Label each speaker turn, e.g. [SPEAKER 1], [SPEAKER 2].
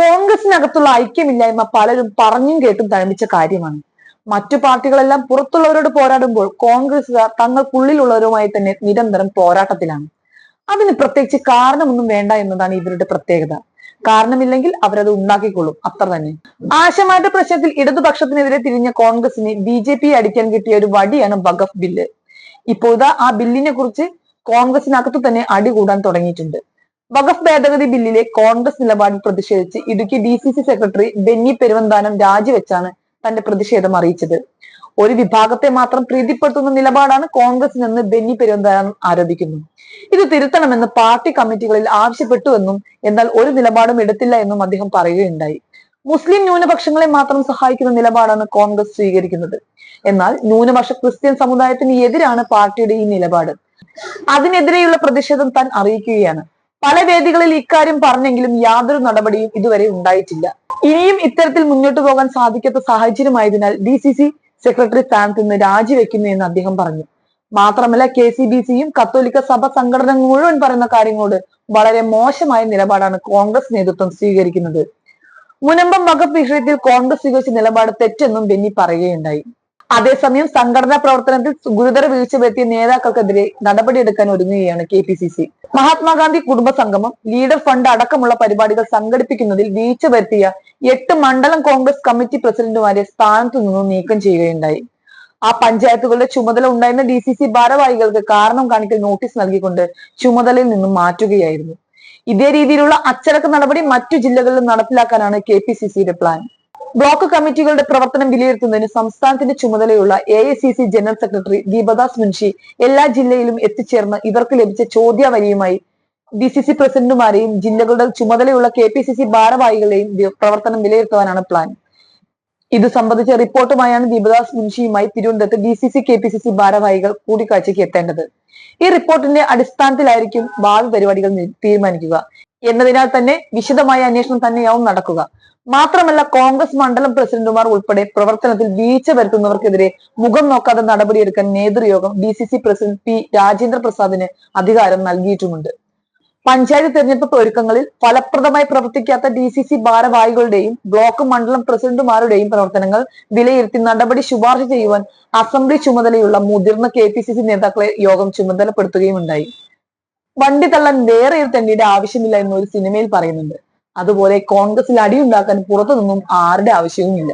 [SPEAKER 1] കോൺഗ്രസിനകത്തുള്ള ഐക്യമില്ലായ്മ പലരും പറഞ്ഞും കേട്ടും തഴമ്പിച്ച കാര്യമാണ്. മറ്റു പാർട്ടികളെല്ലാം പുറത്തുള്ളവരോട് പോരാടുമ്പോൾ കോൺഗ്രസുകാർ തങ്ങൾക്കുള്ളിലുള്ളവരുമായി തന്നെ നിരന്തരം പോരാട്ടത്തിലാണ്. അതിന് പ്രത്യേകിച്ച് കാരണമൊന്നും വേണ്ട എന്നതാണ് ഇവരുടെ പ്രത്യേകത. കാരണമില്ലെങ്കിൽ അവരത് ഉണ്ടാക്കിക്കൊള്ളും. അത്ര തന്നെ. ആശമാറ്റ പ്രശ്നത്തിൽ ഇടതുപക്ഷത്തിനെതിരെ തിരിഞ്ഞ കോൺഗ്രസിന് ബി ജെ പി അടിക്കാൻ കിട്ടിയ ഒരു വടിയാണ് വഖഫ് ബില്ല്. ഇപ്പോഴാ ആ ബില്ലിനെ കുറിച്ച് കോൺഗ്രസിനകത്തു തന്നെ അടികൂടാൻ തുടങ്ങിയിട്ടുണ്ട്. വഖഫ് ഭേദഗതി ബില്ലിലെ കോൺഗ്രസ് നിലപാടിൽ പ്രതിഷേധിച്ച് Idukki D C C secretary Benny Peruvanthanam രാജിവെച്ചാണ് തന്റെ പ്രതിഷേധം അറിയിച്ചത്. ഒരു വിഭാഗത്തെ മാത്രം പ്രീതിപ്പെടുത്തുന്ന നിലപാടാണ് കോൺഗ്രസിനെന്ന് ബെന്നി പെരുവന്താനം ആരോപിക്കുന്നു. ഇത് തിരുത്തണമെന്ന് പാർട്ടി കമ്മിറ്റികളിൽ ആവശ്യപ്പെട്ടുവെന്നും എന്നാൽ ഒരു നിലപാടും എടുത്തില്ല എന്നും അദ്ദേഹം പറയുകയുണ്ടായി. മുസ്ലിം ന്യൂനപക്ഷങ്ങളെ മാത്രം സഹായിക്കുന്ന നിലപാടാണ് കോൺഗ്രസ് സ്വീകരിക്കുന്നത്. എന്നാൽ ന്യൂനപക്ഷ ക്രിസ്ത്യൻ സമുദായത്തിന് എതിരാണ് പാർട്ടിയുടെ ഈ നിലപാട്. അതിനെതിരെയുള്ള പ്രതിഷേധം താൻ അറിയിക്കുകയാണ്. പല വേദികളിൽ ഇക്കാര്യം പറഞ്ഞെങ്കിലും യാതൊരു നടപടിയും ഇതുവരെ ഉണ്ടായിട്ടില്ല. ഇനിയും ഇത്തരത്തിൽ മുന്നോട്ട് പോകാൻ സാധിക്കാത്ത സാഹചര്യമായതിനാൽ ഡി സി സി സെക്രട്ടറി സ്ഥാനത്ത് നിന്ന് രാജിവെക്കുന്നു എന്ന് അദ്ദേഹം പറഞ്ഞു. മാത്രമല്ല കെ സി ബി സിയും കത്തോലിക്ക സഭ സംഘടന മുഴുവൻ പറയുന്ന കാര്യങ്ങളോട് വളരെ മോശമായ നിലപാടാണ് കോൺഗ്രസ് നേതൃത്വം സ്വീകരിക്കുന്നത്. മുനമ്പം വകുപ്പ് വിഷയത്തിൽ കോൺഗ്രസ് സ്വീകരിച്ച നിലപാട് തെറ്റെന്നും ബെന്നി പറയുകയുണ്ടായി. അതേസമയം സംഘടനാ പ്രവർത്തനത്തിൽ ഗുരുതര വീഴ്ച വരുത്തിയ നേതാക്കൾക്കെതിരെ നടപടിയെടുക്കാൻ ഒരുങ്ങുകയാണ് K P C C. Mahatma Gandhi കുടുംബ സംഗമം ലീഡർ ഫണ്ട് അടക്കമുള്ള പരിപാടികൾ സംഘടിപ്പിക്കുന്നതിൽ വീഴ്ച വരുത്തിയ എട്ട് മണ്ഡലം കോൺഗ്രസ് കമ്മിറ്റി പ്രസിഡന്റുമാരെ സ്ഥാനത്തു നിന്നും നീക്കം ചെയ്യുകയുണ്ടായി. ആ പഞ്ചായത്തുകളുടെ ചുമതല ഉണ്ടായിരുന്ന ഡി സി സി ഭാരവാഹികൾക്ക് കാരണം കാണിക്കൽ നോട്ടീസ് നൽകിക്കൊണ്ട് ചുമതലയിൽ നിന്നും മാറ്റുകയായിരുന്നു. ഇതേ രീതിയിലുള്ള അച്ചടക്ക നടപടി മറ്റു ജില്ലകളിലും നടപ്പിലാക്കാനാണ് കെ പി സി സിയുടെ പ്ലാൻ. ബ്ലോക്ക് കമ്മിറ്റികളുടെ പ്രവർത്തനം വിലയിരുത്തുന്നതിന് സംസ്ഥാനത്തിന്റെ ചുമതലയുള്ള A general secretary Deepadas Munshi എല്ലാ ജില്ലയിലും എത്തിച്ചേർന്ന് ഇവർക്ക് ലഭിച്ച ചോദ്യാവലിയുമായി ഡി സി സി പ്രസിഡന്റുമാരെയും ജില്ലകളുടെ ചുമതലയുള്ള കെ പി സി സി ഭാരവാഹികളെയും പ്രവർത്തനം വിലയിരുത്തുവാനാണ് പ്ലാൻ ഇത് സംബന്ധിച്ച റിപ്പോർട്ടുമായാണ് ദീപദാസ് മുൻഷിയുമായി തിരുവനന്തപുരത്ത് D C C K P C C ഭാരവാഹികൾ കൂടിക്കാഴ്ചയ്ക്ക് എത്തേണ്ടത്. ഈ റിപ്പോർട്ടിന്റെ അടിസ്ഥാനത്തിലായിരിക്കും ഭാവി പരിപാടികൾ തീരുമാനിക്കുക. എന്നതിനാൽ തന്നെ വിശദമായ അന്വേഷണം തന്നെയാവും നടക്കുക. മാത്രമല്ല കോൺഗ്രസ് മണ്ഡലം പ്രസിഡന്റുമാർ ഉൾപ്പെടെ പ്രവർത്തനത്തിൽ വീഴ്ച വരുത്തുന്നവർക്കെതിരെ മുഖം നോക്കാതെ നടപടിയെടുക്കാൻ നേതൃയോഗം D C C president P Rajendra പ്രസാദിന് അധികാരം നൽകിയിട്ടുമുണ്ട്. പഞ്ചായത്ത് തെരഞ്ഞെടുപ്പ് ഒരുക്കങ്ങളിൽ ഫലപ്രദമായി പ്രവർത്തിക്കാത്ത ഡി സി സി ഭാരവാഹികളുടെയും ബ്ലോക്ക് മണ്ഡലം പ്രസിഡന്റുമാരുടെയും പ്രവർത്തനങ്ങൾ വിലയിരുത്തി നടപടി ശുപാർശ ചെയ്യുവാൻ അസംബ്ലി ചുമതലയുള്ള മുതിർന്ന കെ പി സി സി നേതാക്കളെ യോഗം ചുമതലപ്പെടുത്തുകയുമുണ്ടായി. വണ്ടി തള്ളാൻ വേറെ ഒരു തെണ്ടിയുടെ ആവശ്യമില്ല എന്നൊരു സിനിമയിൽ പറയുന്നുണ്ട്. അതുപോലെ കോൺഗ്രസിൽ അടിയുണ്ടാക്കാൻ പുറത്തു നിന്നും ആരുടെ ആവശ്യവുമില്ല.